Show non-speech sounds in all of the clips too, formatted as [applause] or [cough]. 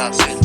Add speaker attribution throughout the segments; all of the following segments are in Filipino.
Speaker 1: natin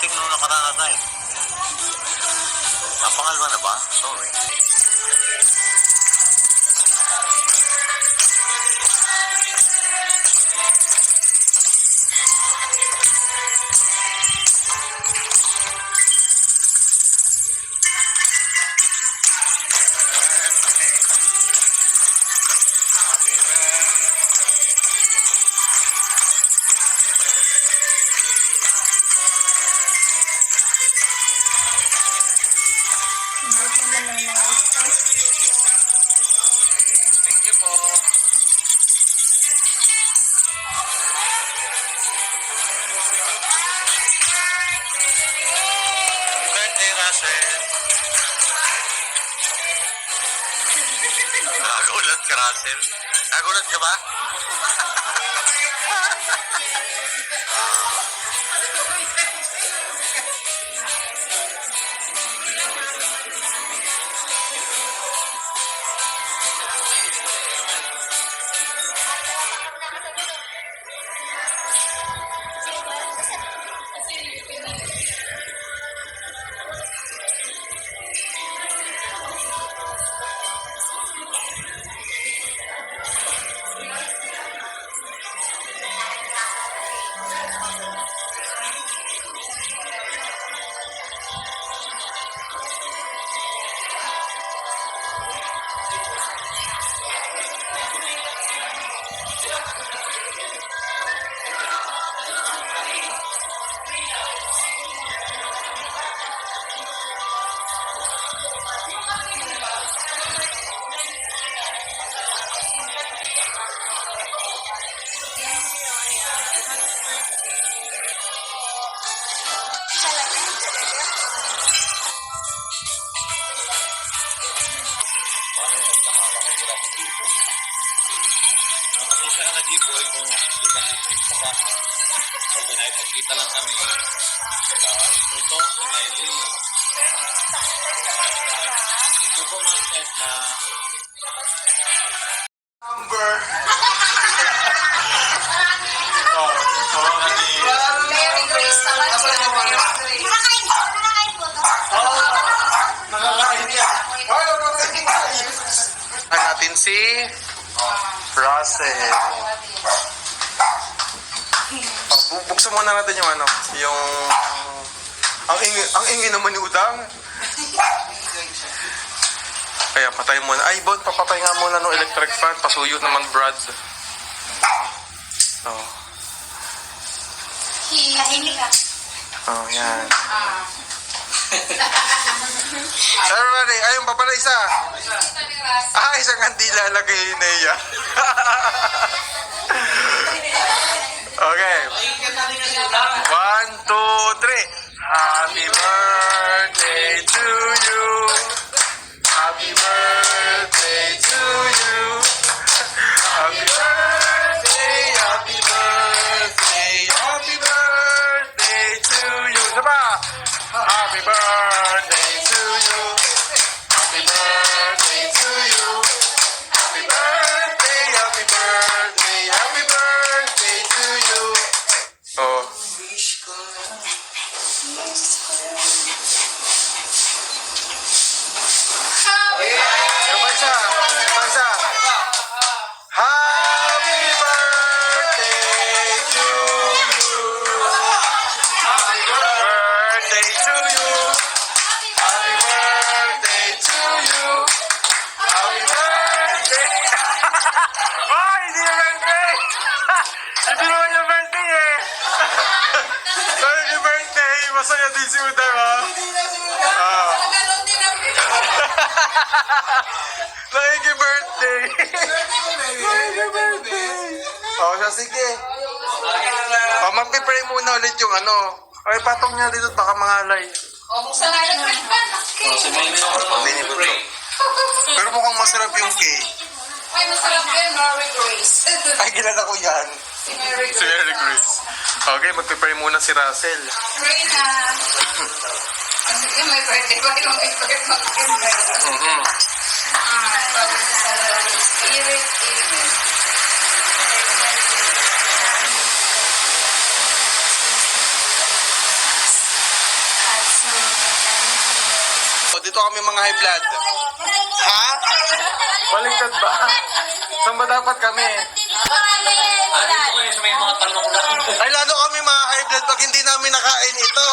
Speaker 2: dumating nung nakaraan na tayo. Ah, pangalawa na ba? Sorry. Nagulat ka, Russell. Nagulat ka ba? [laughs] G-Boy, kung ka namin kasama. Kasi nakipagkita lang kami. Sa Sultong, sa Naili. Ito po mga kahit na
Speaker 1: Number. Oh, oh, ano Nakakain niya. Ay, nakakain natin si Russell. Bu- buksan muna natin yung ano, yung... Ang ingi, ang ingi naman ni Udang. Kaya patay muna. Ay, Bon, papatay nga muna ng electric fan. Pasuyo naman, Brad. Oh,
Speaker 3: Tahimik ka.
Speaker 1: oh yan. Everybody, ayun pa pala isa. Ah, isang kandila lagay ni Nea. [laughs] okay. One, two, three. Masaya din si Udang ha. Ah. Thank you [laughs] birthday. You birthday. Oh, siya sige. Oh, magpipray muna ulit yung ano. Ay, patong niya dito baka mangalay.
Speaker 3: O, buksan nga yung red pan.
Speaker 1: Hindi ni Buto. Pero mukhang masarap yung cake.
Speaker 3: Ay, masarap yun, Mary Grace.
Speaker 1: Ay, kilala ko yan.
Speaker 3: si Mary
Speaker 1: Si
Speaker 3: Grace.
Speaker 1: Mary Grace. Okay, magpipray muna si Russell.
Speaker 3: Pray na. Kasi may birthday ko, yung may birthday ko.
Speaker 1: Mhm.
Speaker 3: Ah, Father, Son, and Holy Spirit. Amen.
Speaker 1: O, dito kami mga high blood. Ha? Baliktad ba? Saan ba dapat kami?
Speaker 2: may mga tanong na.
Speaker 1: Ay, lalo kami mga high blood pag hindi namin nakain ito.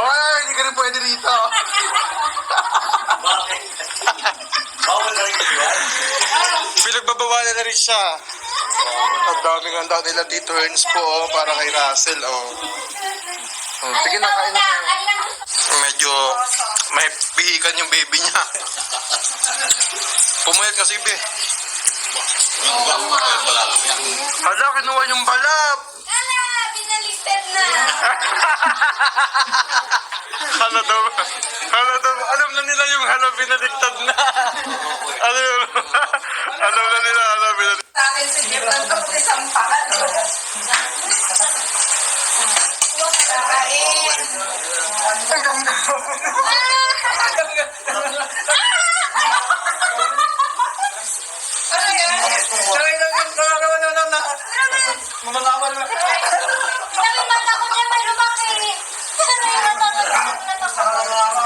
Speaker 1: Oh, hindi ka rin pwede dito.
Speaker 2: Bakit? Bawal na rin yan.
Speaker 1: Pinagbabawalan na rin siya. Ang daming handa nila Tito Herns po, oh, para kay Russell, oh. oh sige na, kain na kayo. Medyo may pihikan yung baby niya. Pumayat kasi, be. Hala, kinuha yung balap. Hala daw, hala daw, alam na nila yung hala binaliktad na. Alam, alam na nila, hala binaliktad.
Speaker 3: Sa akin si Jepan to, isang palo. Kakain. Ano
Speaker 1: Mamalaman na.
Speaker 4: Sabi mata ko niya may lumaki. [laughs] Sabi mata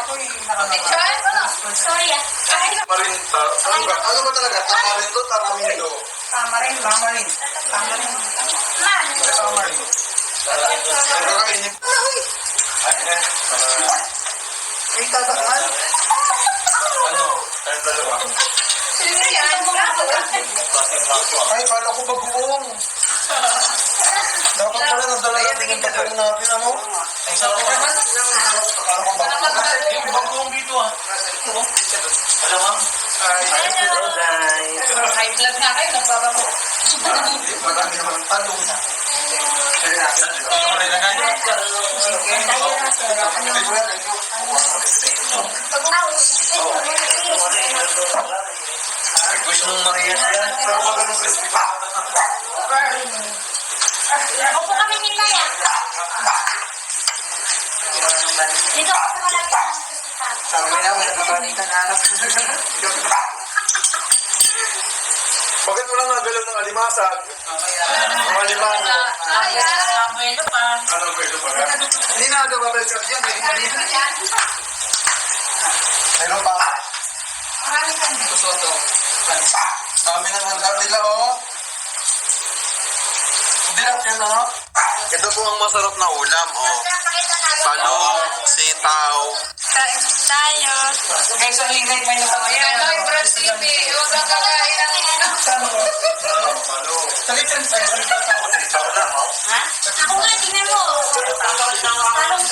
Speaker 4: ko niya
Speaker 3: Picture?
Speaker 4: Sorry ah.
Speaker 1: Marinta. Ano ba? Ano talaga? Tamarindo, tamarindo.
Speaker 5: Tamarin, tamarin. Tamarin.
Speaker 4: Man.
Speaker 5: Tamarin.
Speaker 1: Kakainin.
Speaker 5: May tatakal?
Speaker 2: Ano? Ang dalawa.
Speaker 3: Sino yan?
Speaker 5: Ay, kala ko bagoong. Dapat pala nadala natin yung bagoong natin, ano? Ay, sa ako. Kala ko bagoong.
Speaker 2: Yung dito ah. Alam mo?
Speaker 5: Hello, guys.
Speaker 3: High blood nga kayo, nagbabago.
Speaker 5: Marami naman ang talong.
Speaker 2: Ito mo na ilagay. Gusto mong Maria?
Speaker 5: Pero pag ganun crispy pa.
Speaker 4: Upo kami ni Maya. Dito ako sa malapit ng hospital.
Speaker 5: Sabi na, may nakabalitan na anak.
Speaker 1: Bakit wala nagalaw ng alimasag? Ang alimango. Ano pwede pa ka?
Speaker 5: Hindi na agad babalik ka dyan. Meron pa.
Speaker 3: Maraming kami.
Speaker 5: Soto. Kami ng handa nila, oh. Hindi natin, oh.
Speaker 1: Ito po ang masarap na ulam, oh. Talong, sitaw.
Speaker 4: Kain tayo.
Speaker 5: Guys, ang ingay may nasa
Speaker 3: Ayan, yung Brad TV. Huwag kang kakain ng ino.
Speaker 5: Salit yan sa'yo. Salit yan sa'yo.
Speaker 4: Ha? Ako nga, tingnan mo. Talong talong ako.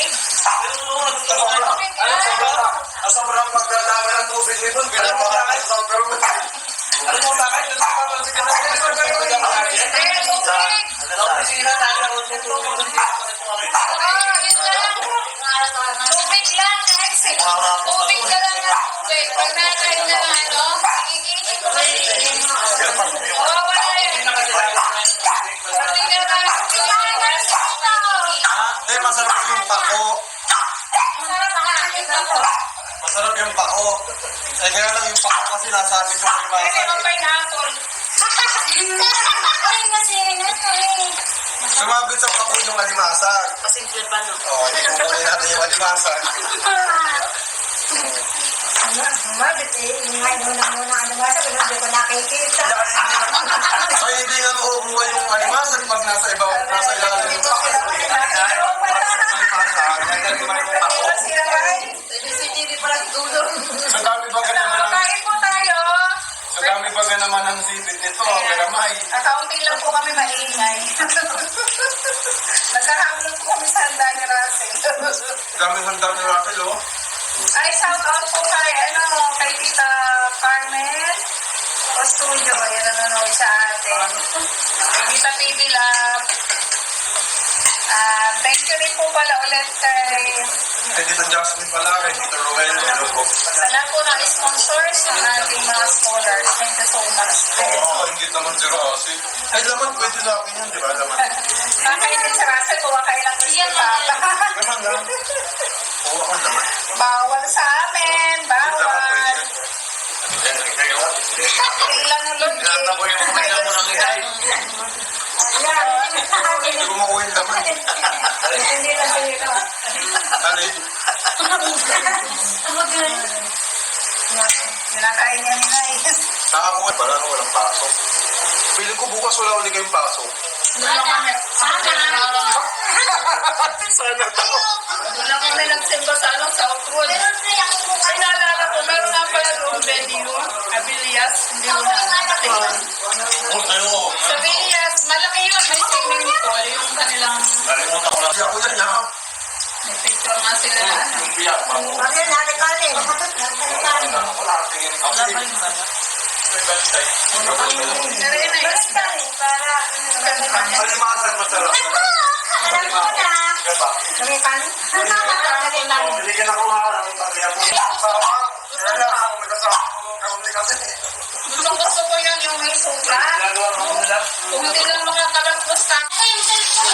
Speaker 3: Tubig lang.
Speaker 5: Ang sobrang pagdadami ng tubig nito, pinapakain sa pero Ano mo sa akin? Ano sa akin? Ano mo sa akin?
Speaker 3: Hindi, tubig. Ah, yun lang. Tubig lang, guys. Tubig ka lang na tubig. Pag nakain na
Speaker 5: yung pako. Eh, kaya lang yung pako kasi nasabi ko kay
Speaker 3: Pwede
Speaker 5: Masa.
Speaker 3: mo pineapple.
Speaker 4: Na. [laughs]
Speaker 5: Sumabit sa pako yung alimasag.
Speaker 4: Pasimple pa no?
Speaker 5: Oo, oh, ikukunin natin yung alimasag.
Speaker 4: Ano, mabit eh. Ingay muna muna ano ba sa hindi ko nakikita.
Speaker 5: Ay, hindi nga makukuha yung alimasag pag nasa ibaw, nasa ilalim yung pako. Alimasag, naman yung pako. Sa dami ba naman ng,
Speaker 3: Kain po tayo.
Speaker 5: sa dami ba naman ng sipit nito, garamay.
Speaker 3: Accounting lang po kami maingay. [laughs] Nagkahabol po kami sa handa ni Russell.
Speaker 5: Dami handa ni Raquel, oh.
Speaker 3: Ay, shout out po kay, ano, kay Tita Carmen. O studio, ayan nanonood sa atin. Kay Tita Baby Lab. Ah, thank you rin po pala ulit kay
Speaker 5: Kay Tita Jasmine pala, kay Tita Roel, hello po.
Speaker 3: sa lahat po ng sponsors ng ating mga scholars. Thank you so much.
Speaker 5: Oo, hindi naman si Rossi. Ay, laman, pwede sa akin yan, di ba? Laman. [laughs]
Speaker 3: Kakainin si Russell, kuha kayo ng
Speaker 4: Yan
Speaker 3: Tita.
Speaker 5: Laman lang. [laughs] Oo, ako naman.
Speaker 3: Bawal sa amin, bawal. [laughs] eh.
Speaker 5: Tinata ko yung mga mo ng inay. Hindi ko makuha yung laman.
Speaker 3: Hindi na sa'yo.
Speaker 5: Ano yun?
Speaker 3: Kinakain niya nila eh.
Speaker 5: Nakakuha pala nung walang pasok. Piling ko bukas wala ulit kayong pasok.
Speaker 4: Sana.
Speaker 5: Sana daw.
Speaker 3: Wala kami nagsimba sa ano,
Speaker 4: po
Speaker 3: Ay, naalala ko, meron nga pala doon venue, Abilias, hindi mo na isda.
Speaker 4: Para,
Speaker 5: Alimasag masarap.
Speaker 4: alam ko na.
Speaker 5: Diba?
Speaker 4: Kalipan? Kalipan.
Speaker 5: Binigyan ako nga ng pamilya mo. Kasama. Kaya lang ako may kasama akong kaunti kasi.
Speaker 3: Gusto ko yun, yung may
Speaker 5: ko nila.
Speaker 3: Kung hindi lang mga kalagpos ka.
Speaker 4: Ay,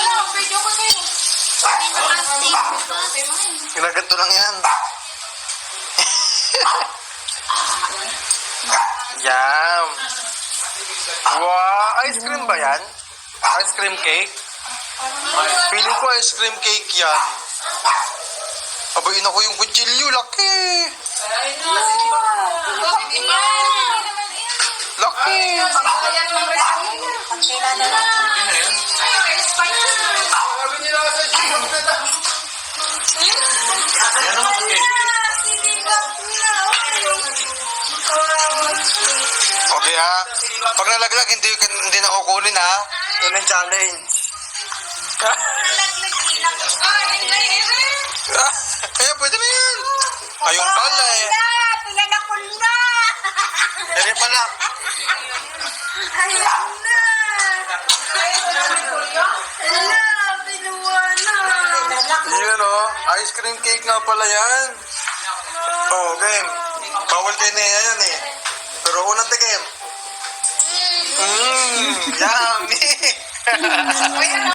Speaker 4: yung video ko.
Speaker 1: Ginaganto lang yan. [laughs] Yum. Wow, ice cream ba yan? Ice cream cake? Feeling ko ice cream cake yan. Abayin ako yung kutsilyo, laki.
Speaker 3: Iba?
Speaker 1: Laki. Okay ha. Pag nalaglag, hindi, hindi na kukunin ha. Yun ang challenge.
Speaker 3: Ah, hindi,
Speaker 1: Ice cream cake nga pala yan. Oh, game. Bawal kayo na yan eh. Pero unang tikim. Mmm, yummy. [laughs]